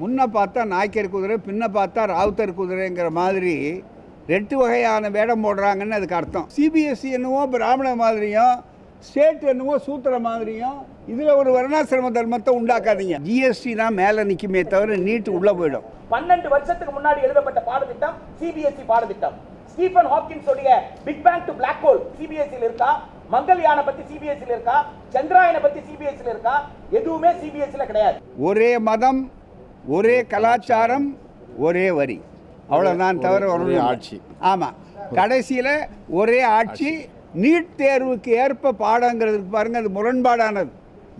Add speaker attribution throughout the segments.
Speaker 1: முன்ன பார்த்தா நாய்க்கர் குதிரை பின்ன பார்த்தா ராவுத்தர் குதிரைங்கிற மாதிரி ரெண்டு வகையான வேடம் போடுறாங்கன்னு அதுக்கு அர்த்தம். சிபிஎஸ்சி என்னவோ பிராமண மாதிரியும் ஸ்டேட் என்னவோ சூத்திர மாதிரியும் இதில் ஒரு வர்ணாசிரம தர்மத்தை உண்டாக்காதீங்க. ஜிஎஸ்டி தான் மேலே நிற்குமே தவிர நீட்டு உள்ளே போயிடும்.
Speaker 2: பன்னெண்டு வருஷத்துக்கு முன்னாடி எழுதப்பட்ட பாடத்திட்டம் சிபிஎஸ்இ பாடத்திட்டம். ஸ்டீஃபன் ஹாக்கின்ஸ் உடைய big bang to black hole சிபிஎஸ்சியில் இருக்கா? மங்கள்யானை பத்தி சிபிஎஸ்சியில் இருக்கா? சந்திராயனை பத்தி சிபிஎஸ்சியில் இருக்கா? எதுவுமே சிபிஎஸ்சில கிடையாது.
Speaker 1: ஒரே மதம் ஒரே கலாச்சாரம் ஒரே வரி. அவ்வளோதான் தவிர
Speaker 3: ஒரே ஆட்சி.
Speaker 1: ஆமாம் கடைசியில் ஒரே ஆட்சி நீட் தேர்வுக்கு ஏற்ப பாடங்கிறதுக்கு பாருங்கள் அது முரண்பாடானது.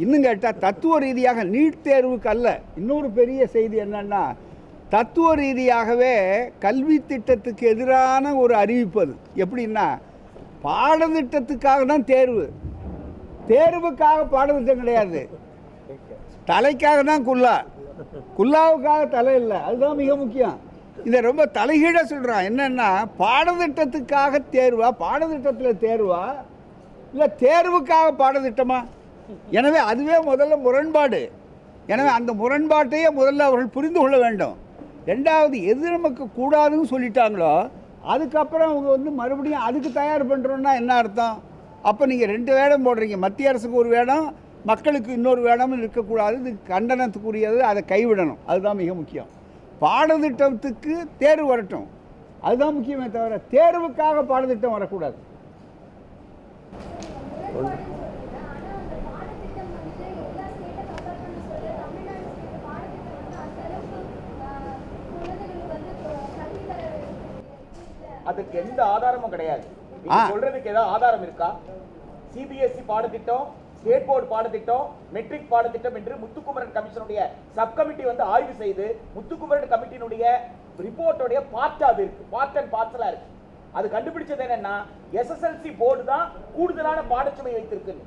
Speaker 1: இன்னும் கேட்டால் தத்துவ ரீதியாக நீட் தேர்வுக்கு அல்ல. இன்னொரு பெரிய செய்தி என்னன்னா தத்துவ ரீதியாகவே கல்வி திட்டத்துக்கு எதிரான ஒரு அறிவிப்பு அது. எப்படின்னா பாடத்திட்டத்துக்காக தான் தேர்வு. தேர்வுக்காக பாடத்திட்டம் கிடையாது. தலைக்காக தான் குல்லா. குல்லாவுக்காக தலை இல்லை. அதுதான் மிக முக்கியம். இதை ரொம்ப தலைகீழ சொல்கிறான் என்னென்னா பாடத்திட்டத்துக்காக தேர்வா? பாடத்திட்டத்தில் தேர்வா? இல்லை தேர்வுக்காக பாடத்திட்டமா? எனவே அதுவே முதல்ல முரண்பாடு. எனவே அந்த முரண்பாட்டையே முதல்ல அவர்கள் புரிந்து கொள்ள வேண்டும். ரெண்டாவது எது நமக்கு கூடாதுன்னு சொல்லிட்டாங்களோ அதுக்கப்புறம் அவங்க வந்து மறுபடியும் அதுக்கு தயார் பண்ணுறோன்னா என்ன அர்த்தம்? அப்போ நீங்கள் ரெண்டு வேடம் போடுறீங்க. மத்திய அரசுக்கு ஒரு வேடம் மக்களுக்கு இன்னொரு வேடமும் இருக்கக்கூடாது. இது கண்டனத்துக்குரியது. அதை கைவிடணும். அதுதான் மிக முக்கியம். பாடத்திட்டத்துக்கு தேர்வு வரட்டும். அதுதான் முக்கியமே தவிர தேர்வுக்காக பாடத்திட்டம் வரக்கூடாது.
Speaker 2: அதுக்கு எந்த ஆதாரமும் கிடையாது. சொல்றதுக்கு ஏதாவது ஆதாரம் இருக்கா? சிபிஎஸ்இ பாடத்திட்டம் ஸ்டேட் போர்டு பாடத்திட்டம் மெட்ரிக் பாடத்திட்டம் என்று முத்துக்குமரன் கமிஷனுடைய சப் கமிட்டி வந்து ஆய்வு செய்து முத்துக்குமரன் கமிட்டியினுடைய ரிப்போர்ட்டோடைய பார்ட் அது இருக்கு. பார்ட் அண்ட் பார்சலா இருக்கு. அது கண்டுபிடிச்சது என்னன்னா எஸ்எஸ்எல்சி போர்டு தான் கூடுதலான பாடச்சுமை வைத்திருக்குன்னு.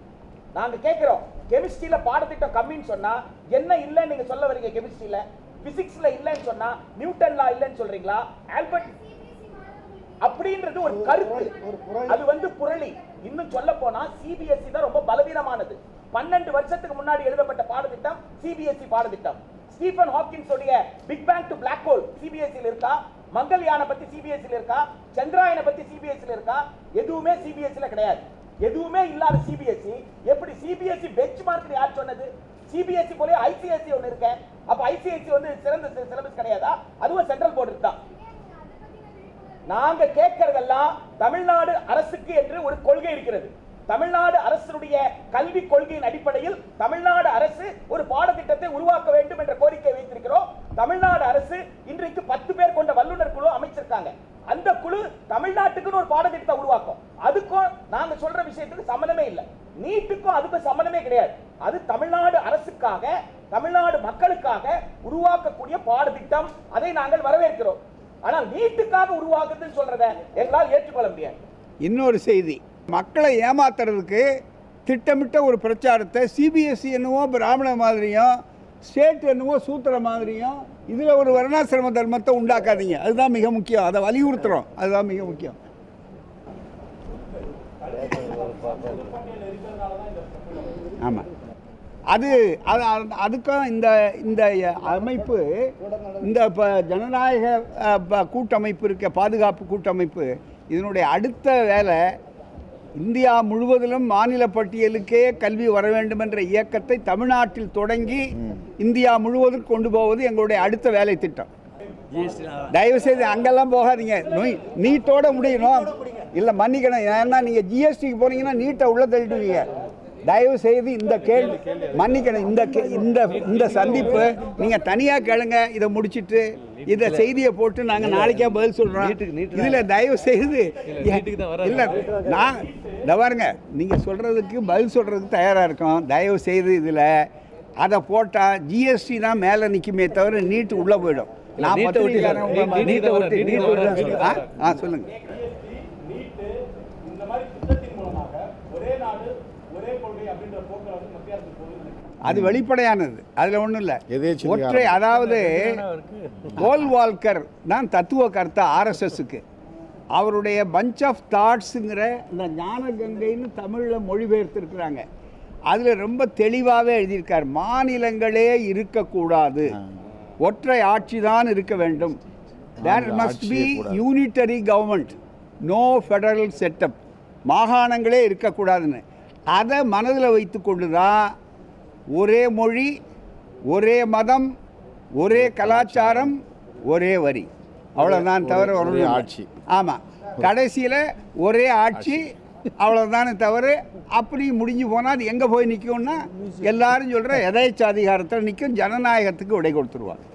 Speaker 2: நாங்க கேட்கிறோம் கெமிஸ்ட்ரியில பாடத்திட்டம் கம்மின்னு சொன்னா என்ன இல்லைன்னு நீங்க சொல்ல வரீங்க கெமிஸ்ட்ரியில பிசிக்ஸ்ல இல்லைன்னு சொன்னா நியூட்டன் லா இல்லைன்னு சொல்றீங்களா? ஆல்பர்ட் அப்படின்றது ஒரு கருத்து அது வந்து புரளி இன்னும் சொல்ல போனா சிபிஎஸ்இ தான் ரொம்ப பலவீனமானது பன்னெண்டு வருஷத்துக்கு முன்னாடி எழுதப்பட்ட பாடத்திட்டம் சிபிஎஸ்இ பாடத்திட்டம் ஸ்டீஃபன் ஹாக்கின்ஸ் உடைய big bang to black hole சிபிஎஸ்சியில் இருக்கா மங்கள்யானை பத்தி சிபிஎஸ்சியில் இருக்கா சந்திராயனை பத்தி சிபிஎஸ்சியில் இருக்கா எதுவுமே சிபிஎஸ்சில கிடையாது எதுவுமே இல்லாத சிபிஎஸ்இ எப்படி சிபிஎஸ்இ பெஞ்ச் மார்க் யார் சொன்னது சிபிஎஸ்இ போல ஐசிஎஸ்சி ஒன்னு இருக்கேன் அப்ப ஐசிஎஸ்சி வந்து சிறந்த சிலபஸ் கிடையாதா அதுவும் சென்ட்ரல் போர்டு தான் நாங்க கேட்கறதெல்லாம் தமிழ்நாடு அரசுக்கு என்று ஒரு கொள்கை இருக்கிறது. தமிழ்நாடு அரசுடைய கல்வி கொள்கையின் அடிப்படையில் தமிழ்நாடு அரசு ஒரு பாடத்திட்டத்தை உருவாக்க வேண்டும் என்ற கோரிக்கை வைத்திருக்கிறோம். தமிழ்நாடு அரசு இன்றைக்கு பத்து பேர் கொண்ட வல்லுநர் குழு அமைச்சிருக்காங்க. அந்த குழு தமிழ்நாட்டுக்குன்னு ஒரு பாடத்திட்டத்தை உருவாக்கும். அதுக்கும் நாங்க சொல்ற விஷயத்துக்கு சம்மந்தமே இல்லை. நீட்டுக்கும் அதுக்கும் சம்மந்தமே கிடையாது. அது தமிழ்நாடு அரசுக்காக தமிழ்நாடு மக்களுக்காக உருவாக்கக்கூடிய பாடத்திட்டம். அதை நாங்கள் வரவேற்கிறோம். ஆனால் நீட்டுக்காக உருவாக்குதுன்னு சொல்றத எங்களால் ஏற்றுக்கொள்ள முடியாது.
Speaker 1: இன்னொரு செய்தி. மக்களை ஏமாத்துறதுக்கு திட்டமிட்ட ஒரு பிரச்சாரத்தை சிபிஎஸ்சி என்னவோ பிராமண மாதிரியும் ஸ்டேட் என்னவோ சூத்திர மாதிரியும் இதில் ஒரு வர்ணாசிரம தர்மத்தை உண்டாக்காதீங்க. அதுதான் மிக முக்கியம். அதை வலியுறுத்துறோம். அதுதான் மிக முக்கியம். ஆமாம் அது அது அதுக்கும் இந்த இந்த அமைப்பு இந்த இப்போ ஜனநாயக ப- கூட்டமைப்பு இருக்க பாதுகாப்பு கூட்டமைப்பு இதனுடைய அடுத்த வேலை இந்தியா முழுவதிலும் மாநில பட்டியலுக்கே கல்வி வர வேண்டும் என்ற இயக்கத்தை தமிழ்நாட்டில் தொடங்கி இந்தியா முழுவதும் கொண்டு போவது எங்களுடைய அடுத்த வேலை திட்டம். தயவு செய்து அங்கெல்லாம் போகாதீங்க. நோய் நீட்டோட முடியணும். இல்லை மன்னிக்கணும். ஏன்னா நீங்கள் ஜிஎஸ்டிக்கு போனீங்கன்னா நீட்டை உள்ள தள்ளிடுவீங்க. தயவு செய்து இந்த கேள்வி மன்னிக்கணும் இந்த கே- இந்த இந்த சந்திப்பு நீங்கள் தனியாக கேளுங்க. இதை முடிச்சிட்டு இதை செய்தியை போட்டு நாங்கள் நாளைக்கே பதில் சொல்கிறோம் இதில் தயவு செய்து இல்லை நான் இந்த பாருங்க நீங்கள் சொல்கிறதுக்கு பதில் சொல்கிறதுக்கு தயாராக இருக்கோம். தயவு செய்து இதில் அதை போட்டால் ஜிஎஸ்டி தான் மேலே நிற்குமே தவிர நீட்டு உள்ளே போயிடும். நான்
Speaker 4: நீட்டை ஒட்டி
Speaker 1: பத்திரிக்கைக்காரன் உங்களை
Speaker 4: நீ-
Speaker 1: நீட்டை. ஆ ஆ சொல்லுங்கள் அது வெளிப்படையானது. அதில் ஒன்றும் இல்லை. ஒற்றை அதாவது கோல்வால்கர் தான் தத்துவ கர்த்தா ஆர்எஸ்எஸ்க்கு அவருடைய பஞ்ச் ஆஃப் தாட்ஸுங்கிற இந்த ஞான கங்கைன்னு தமிழில் மொழிபெயர்த்திருக்கிறாங்க அதில் ரொம்ப தெளிவாகவே எழுதியிருக்கார். மாநிலங்களே இருக்கக்கூடாது. ஒற்றை ஆட்சி தான் இருக்க வேண்டும். There must be. Unitary government no federal setup மாகாணங்களே இருக்கக்கூடாதுன்னு. அதை மனதில் வைத்துக்கொண்டு தான் ஒரே மொழி ஒரே மதம் ஒரே கலாச்சாரம் ஒரே வரி. அவ்வளோதான் தவிர
Speaker 3: ஒரே. ஆட்சி.
Speaker 1: ஆமாம் கடைசியில் ஒரே ஆட்சி அவ்வளோதானே தவிர அப்படி முடிஞ்சு போனால் அது எங்கே போய் நிற்கும்னா எல்லாரும் சொல்கிற எதேச்ச அதிகாரத்தில் நிற்கும் ஜனநாயகத்துக்கு விடை கொடுத்துருவாங்க.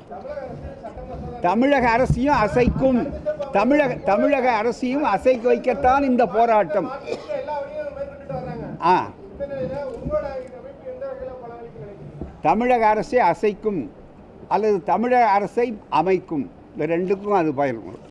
Speaker 1: தமிழக அரசையும் அசைக்கும். தமிழக தமிழக அரசையும் அசைக்க வைக்கத்தான் இந்த போராட்டம். ஆ. தமிழக அரசை அசைக்கும் அல்லது தமிழக அரசை அமைக்கும். இந்த ரெண்டுக்கும் அது பயன்படும்